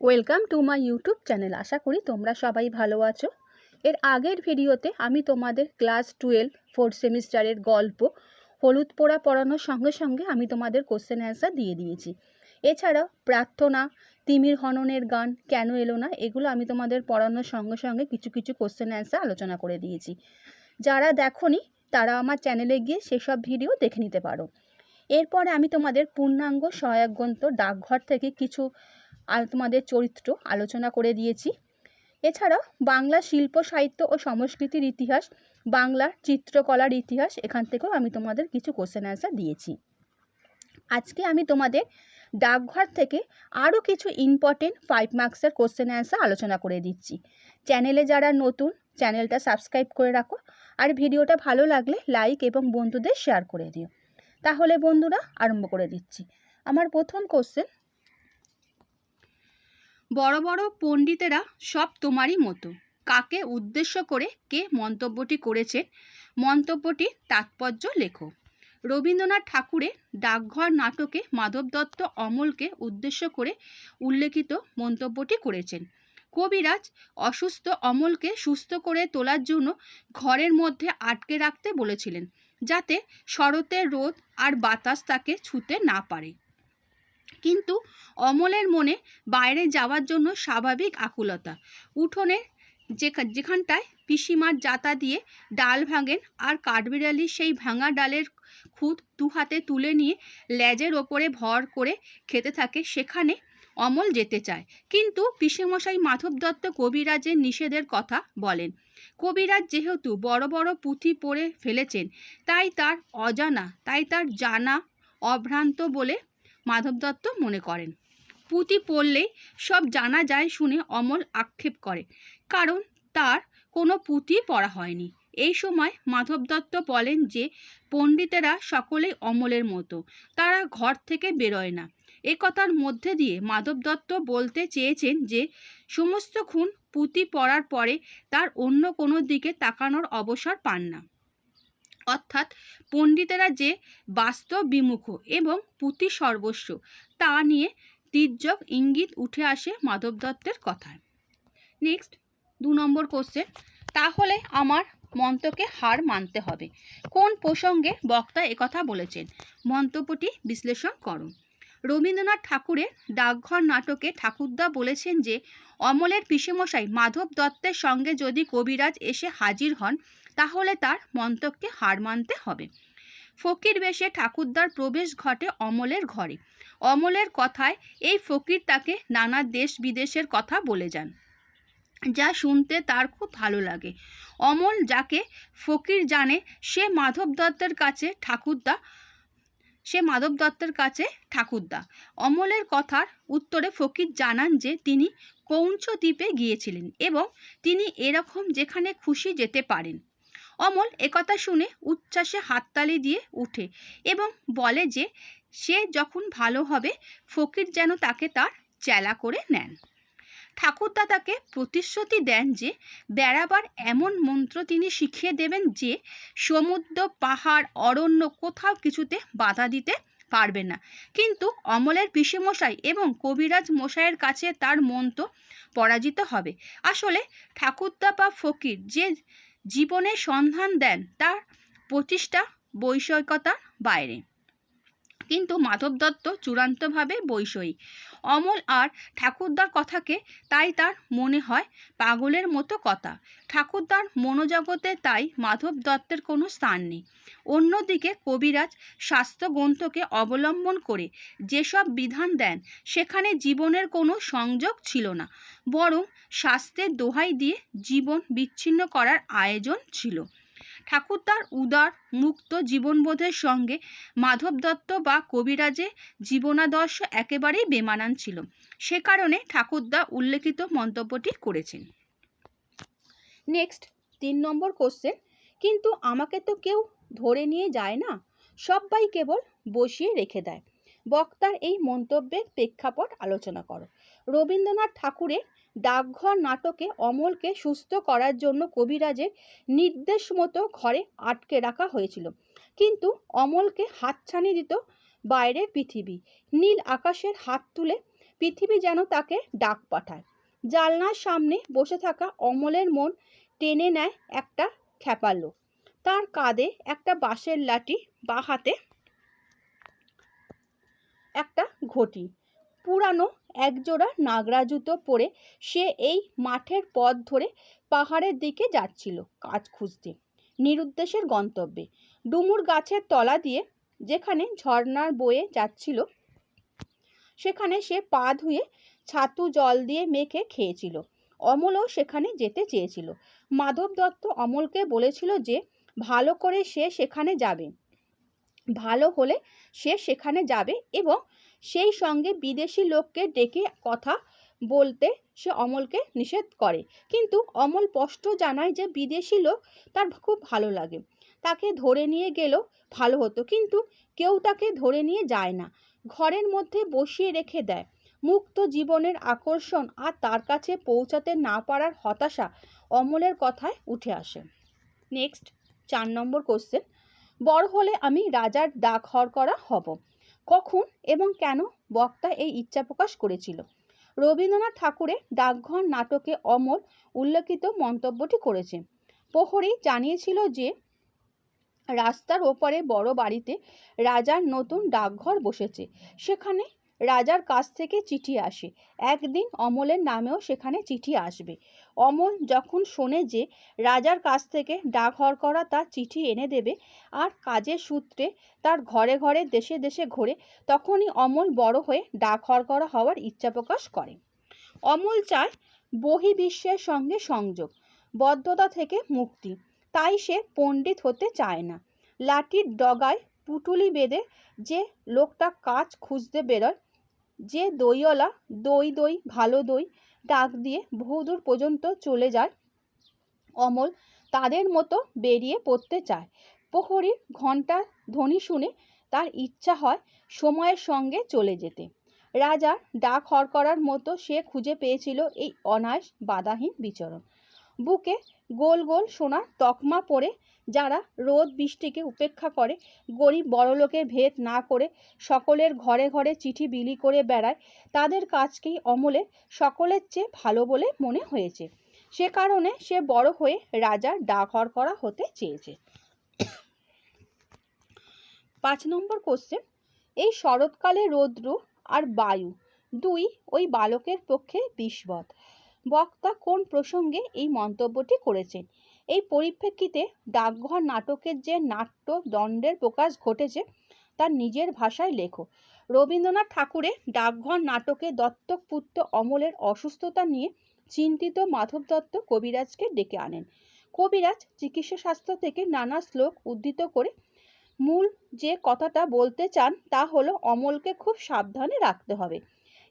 Welcome to my YouTube channel আশা করি তোমরা সবাই ভালো আছো। এর আগের ভিডিওতে আমি তোমাদের ক্লাস টুয়েলভ ফোর্থ সেমিস্টারের গল্প, হলুদ পোড়া পড়ানোর সঙ্গে সঙ্গে আমি তোমাদের কোশ্চেন অ্যান্সার দিয়ে দিয়েছি। এছাড়াও প্রার্থনা, তিমির হননের গান, কেন এলো না, এগুলো আমি তোমাদের পড়ানোর সঙ্গে সঙ্গে কিছু কিছু কোশ্চেন অ্যান্সার আলোচনা করে দিয়েছি। যারা দেখোনি, তারা আমার চ্যানেলে গিয়ে সেসব ভিডিও দেখে নিতে পারো। এরপরে আমি তোমাদের পূর্ণাঙ্গ সহায়ক গ্রন্থ ডাকঘর থেকে কিছু তোমাদের চরিত্র আলোচনা করে দিয়েছি। এছাড়াও বাংলা শিল্প, সাহিত্য ও সংস্কৃতির ইতিহাস, বাংলার চিত্রকলার ইতিহাস, এখান থেকেও আমি তোমাদের কিছু কোশ্চেন অ্যান্সার দিয়েছি। আজকে আমি তোমাদের ডাকঘর থেকে আরও কিছু ইম্পর্টেন্ট ফাইভ মার্কসের কোশ্চেন অ্যান্সার আলোচনা করে দিচ্ছি। চ্যানেলে যারা নতুন চ্যানেলটা সাবস্ক্রাইব করে রাখো। আর ভিডিওটা ভালো লাগলে লাইক এবং বন্ধুদের শেয়ার করে দিও। তাহলে বন্ধুরা, আরম্ভ করে দিচ্ছি। আমার প্রথম কোশ্চেন বড় বড় পণ্ডিতেরা সব তোমারই মতো। কাকে উদ্দেশ্য করে কে মন্তব্যটি করেছেন মন্তব্যটির তাৎপর্য লেখো। রবীন্দ্রনাথ ঠাকুরের ডাকঘর নাটকে মাধব দত্ত অমলকে উদ্দেশ্য করে উল্লেখিত মন্তব্যটি করেছেন। কবিরাজ অসুস্থ অমলকে সুস্থ করে তোলার জন্য ঘরের মধ্যে আটকে রাখতে বলেছিলেন, যাতে শরতের রোদ আর বাতাস তাকে ছুতে না পারে। কিন্তু অমলের মনে বাইরে যাওয়ার জন্য স্বাভাবিক আকুলতা। উঠোনে যেখানটায় পিসিমার জাতা দিয়ে ডাল ভাঙেন আর কাঠবিড়ালি সেই ভাঙা ডালের খুদ দু হাতে তুলে নিয়ে লেজের ওপরে ভর করে খেতে থাকে, সেখানে অমল যেতে চায়। কিন্তু পিসেমশাই মাধব দত্ত কবিরাজের নিষেধের কথা বলেন। কবিরাজ যেহেতু বড় বড় পুঁথি পড়ে ফেলেছেন, তাই তার অজানা, তাই তার জানা অভ্রান্ত বলে মাধব দত্ত মনে করেন। পুঁথি পড়লেই সব জানা যায় শুনে অমল আক্ষেপ করে, কারণ তার কোনো পুঁতি পড়া হয়নি। এই সময় মাধব দত্ত বলেন যে, পণ্ডিতেরা সকলেই অমলের মতো, তারা ঘর থেকে বেরোয় না। এ কথার মধ্যে দিয়ে মাধব দত্ত বলতে চেয়েছেন যে, সমস্ত খুন পুঁথি পড়ার পরে তার অন্য কোনো দিকে তাকানোর অবসর পান না। অর্থাৎ পণ্ডিতেরা যে বাস্তব বিমুখ এবং পুঁতি সর্বস্ব, তা নিয়ে তির্যক ইঙ্গিত উঠে আসে মাধব দত্তের কথায়। নেক্সট দু নম্বর কোশ্চেন তাহলে আমার মন্তকে হার মানতে হবে। কোন প্রসঙ্গে বক্তা একথা বলেছেন? মন্তব্যটি বিশ্লেষণ করো রবীন্দ্রনাথ ঠাকুরের ডাকঘর নাটকে ঠাকুরদা বলেছেন যে, অমলের পিসেমশাই মাধব দত্তের সঙ্গে যদি কবিরাজ এসে হাজির হন তাহলে তার মন্তককে হার মানতে হবে। ফকির বেশে ঠাকুরদার প্রবেশ ঘটে অমলের ঘরে। অমলের কথায় এই ফকির তাকে নানা দেশ বিদেশের কথা বলে যান, যা শুনতে তার খুব ভালো লাগে। অমল যাকে ফকির জানে, সে মাধব দত্তের কাছে ঠাকুরদা, সে মাধব দত্তের কাছে ঠাকুরদা। অমলের কথার উত্তরে ফকির জানান যে তিনি কৌঞ্চ দ্বীপে গিয়েছিলেন এবং তিনি এরকম যেখানে খুশি যেতে পারেন। অমল একথা শুনে উচ্ছ্বাসে হাততালি দিয়ে উঠে এবং বলে যে, সে যখন ভালো হবে, ফকির যেন তাকে তার চেলা করে নেন। ঠাকুরদা তাকে প্রতিশ্রুতি দেন যে, বেড়াবার এমন মন্ত্র তিনি শিখিয়ে দেবেন যে, সমুদ্র, পাহাড়, অরণ্য কোথাও কিছুতে বাধা দিতে পারবে না। কিন্তু অমলের পিসেমশাই এবং কবিরাজ মশাইয়ের কাছে তার মন্ত্র পরাজিত হবে। আসলে ঠাকুরদা বা ফকির যে জীবনের সন্ধান দেন তার প্রতিষ্ঠা বৈষয়িকতার বাইরে। কিন্তু মাধব দত্ত চূড়ান্তভাবে বৈষয়িক অমল আর ঠাকুরদার কথাকে তাই তার মনে হয় পাগলের মতো কথা। ঠাকুরদার মনোজগতে তাই মাধব দত্তের কোনো স্থান নেই। অন্যদিকে কবিরাজ স্বাস্থ্য গ্রন্থকে অবলম্বন করে যেসব বিধান দেন, সেখানে জীবনের কোনো সংযোগ ছিল না। বরং স্বাস্থ্যের দোহাই দিয়ে জীবন বিচ্ছিন্ন করার আয়োজন ছিল। ঠাকুরদার উদার, মুক্ত জীবনবোধের সঙ্গে মাধব দত্ত বা কবিরাজের জীবনাদর্শ একেবারেই বেমানান ছিল। সে কারণে ঠাকুরদা উল্লেখিত মন্তব্যটি করেছেন। নেক্সট, তিন নম্বর কোশ্চেন কিন্তু আমাকে তো কেউ ধরে নিয়ে যায় না? সবাই কেবল বসিয়ে রেখে দেয়। বক্তার এই মন্তব্যের প্রেক্ষাপট আলোচনা করো। রবীন্দ্রনাথ ঠাকুরের ডাকঘর নাটকে অমলকে সুস্থ করার জন্য কবিরাজের নির্দেশ মতো ঘরে আটকে রাখা হয়েছিল। কিন্তু অমলকে হাতছানি দিত বাইরের পৃথিবী। নীল আকাশের হাত তুলে পৃথিবী যেন তাকে ডাক পাঠায়। জানলার সামনে বসে থাকা অমলের মন টেনে নেয় একটা খ্যাপালো তার কাঁধে একটা বাঁশের লাঠি বা হাতে একটা ঘটি। পুরানো একজোড়া নাগরা জুতো পরে সে এই মাঠের পথ ধরে পাহাড়ের দিকে যাচ্ছিল কাজ খুঁজতে, নিরুদ্দেশের গন্তব্যে। ডুমুর গাছের তলা দিয়ে যেখানে ঝর্ণার বয়ে যাচ্ছিল, সেখানে সে পা ধুয়ে ছাতু জল দিয়ে মেখে খেয়েছিল। অমলও সেখানে যেতে চেয়েছিল। মাধব দত্ত অমলকে বলেছিল যে, ভালো করে সে সেখানে যাবে। ভালো হলে সে সেখানে যাবে এবং সেই সঙ্গে বিদেশি লোককে ডেকে কথা বলতে সে অমলকে নিষেধ করে। কিন্তু অমল স্পষ্ট জানায় যে বিদেশি লোক তার খুব ভালো লাগে। তাকে ধরে নিয়ে গেলেও ভালো হতো, কিন্তু কেউ তাকে ধরে নিয়ে যায় না। ঘরের মধ্যে বসিয়ে রেখে দেয়। মুক্ত জীবনের আকর্ষণ আর তার কাছে পৌঁছাতে না পারার হতাশা অমলের কথায় উঠে আসে। নেক্সট, চার নম্বর কোশ্চেন। বড় হলে আমি রাজার ডাক হর করা হব। কখন এবং কেন বক্তা এই ইচ্ছা প্রকাশ করেছিল? রবীন্দ্রনাথ ঠাকুরের ডাকঘর নাটকে অমর উল্লেখিত মন্তব্যটি করেছে প্রহরী জানিয়েছিল যে, রাস্তার ওপারে বড় বাড়িতে রাজার নতুন ডাকঘর বসেছে। সেখানে রাজার কাছ থেকে চিঠি আসে। একদিন অমলের নামেও সেখানে চিঠি আসবে। অমল যখন শোনে যে রাজার কাছ থেকে ডাক হর করা তার চিঠি এনে দেবে আর কাজের সূত্রে তার ঘরে ঘরে দেশে দেশে ঘোরে, তখনই অমল বড় হয়ে ডাক হর করা হওয়ার ইচ্ছা প্রকাশ করে। অমল চায় বহির্বিশ্বের সঙ্গে সংযোগ, বদ্ধতা থেকে মুক্তি। তাই সে পণ্ডিত হতে চায় না। লাঠির ডগায় পুটুলি বেঁধে যে লোকটা কাজ খুঁজতে বেরোয়, যে দইওয়ালা দই দই, ভালো দই ডাক দিয়ে বহুদূর পর্যন্ত চলে যায় অমল তাদের মতো বেরিয়ে পড়তে চায়। প্রহরীর ঘণ্টার ধ্বনি শুনে তার ইচ্ছা হয় সময়ের সঙ্গে চলে যেতে। রাজার ডাক হর করার মতো সে খুঁজে পেয়েছিল এই অনায়াস বাধাহীন বিচরণ। বুকে গোল গোল সোনার তকমা পরে যারা রোদ বৃষ্টিকে উপেক্ষা করে, গরিব বড়লোকের ভেদ না করে সকলের ঘরে ঘরে চিঠি বিলি করে বেড়ায়, তাদের কাজকেই অমলের সকলের চেয়ে ভালো বলে মনে হয়েছে। সে কারণে সে বড় হয়ে রাজার ডাকহর করা হতে চেয়েছে। পাঁচ নম্বর কোশ্চেন এই শরৎকালে রৌদ্র আর বায়ু দুই ওই বালকের পক্ষে বিষবৎ। বক্তা কোন প্রসঙ্গে এই মন্তব্যটি করেছেন? এই পরিপ্রেক্ষিতে ডাকঘর নাটকের যে নাট্য দণ্ডের প্রকাশ ঘটেছে তার নিজের ভাষায় লেখো। রবীন্দ্রনাথ ঠাকুরের ডাকঘর নাটকে দত্তক পুত্র অমলের অসুস্থতা নিয়ে চিন্তিত মাধব দত্ত কবিরাজকে ডেকে আনেন। কবিরাজ চিকিৎসা শাস্ত্র থেকে নানা শ্লোক উদ্ধৃত করে, মূল যে কথাটা বলতে চান তা হলো অমলকে খুব সাবধানে রাখতে হবে।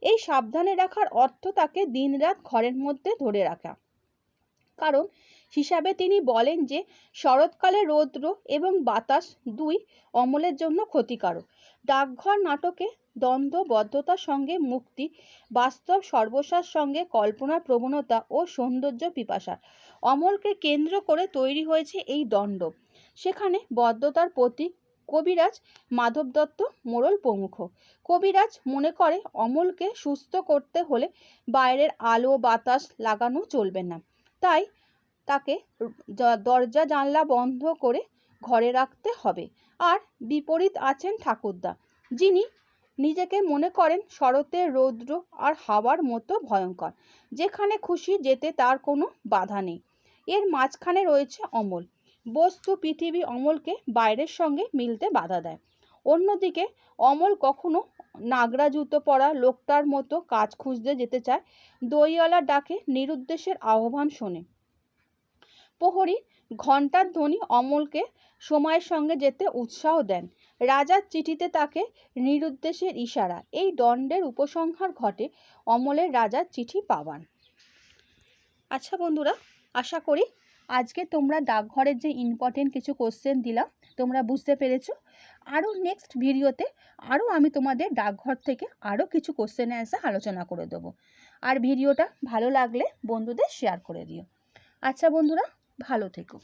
এই সাবধানে রাখার অর্থ তাকে দিনরাত ঘরের মধ্যে ধরে রাখা। কারণ হিসাবে তিনি বলেন যে শরৎকালে রৌদ্র এবং বাতাস দুই অমলের জন্য ক্ষতিকারক। ডাকঘর নাটকে দ্বন্দ্ববদ্ধতার সঙ্গে মুক্তি, বাস্তব সর্বসার সঙ্গে কল্পনার প্রবণতা ও সৌন্দর্য পিপাসা অমলকে কেন্দ্র করে তৈরি হয়েছে এই দণ্ড সেখানে বদ্ধতার প্রতীক কবিরাজ মাধব দত্ত মোড়ল প্রমুখ। কবিরাজ মনে করে অমলকে সুস্থ করতে হলে বাইরের আলো, বাতাস লাগানো চলবে না। তাই তাকে দরজা জানলা বন্ধ করে ঘরে রাখতে হবে। আর বিপরীত আছেন ঠাকুরদা, যিনি নিজেকে মনে করেন শরতের রৌদ্র আর হাওয়ার মতো ভয়ঙ্কর, যেখানে খুশি যেতে তার কোনো বাধা নেই। এর মাঝখানে রয়েছে অমল। বস্তু পৃথিবী অমলকে বাইরের সঙ্গে মিলতে বাধা দেয়। অন্যদিকে অমল কখনো নাগরা জুতো পরা লোকটার মতো কাজ খুঁজতে যেতে চায়। দইওয়ালা ডাকে নিরুদ্দেশের আহ্বান শোনে। প্রহরী ঘণ্টার ধ্বনি অমলকে সময়ের সঙ্গে যেতে উৎসাহ দেন। রাজার চিঠিতে তাকে নিরুদ্দেশের ইশারা, এই দণ্ডের উপসংহার ঘটে অমলের রাজার চিঠি পাওয়ান আচ্ছা বন্ধুরা, আশা করি আজকে তোমরা ডাকঘরের যে ইম্পর্টেন্ট কিছু কোশ্চেন দিলাম, তোমরা বুঝতে পেরেছ। আরও নেক্সট ভিডিওতে আরও আমি তোমাদের ডাকঘর থেকে আরও কিছু কোশ্চেন অ্যান্সার আলোচনা করে দেবো। আর ভিডিওটা ভালো লাগলে বন্ধুদের শেয়ার করে দিও। আচ্ছা বন্ধুরা ভালো থেকো।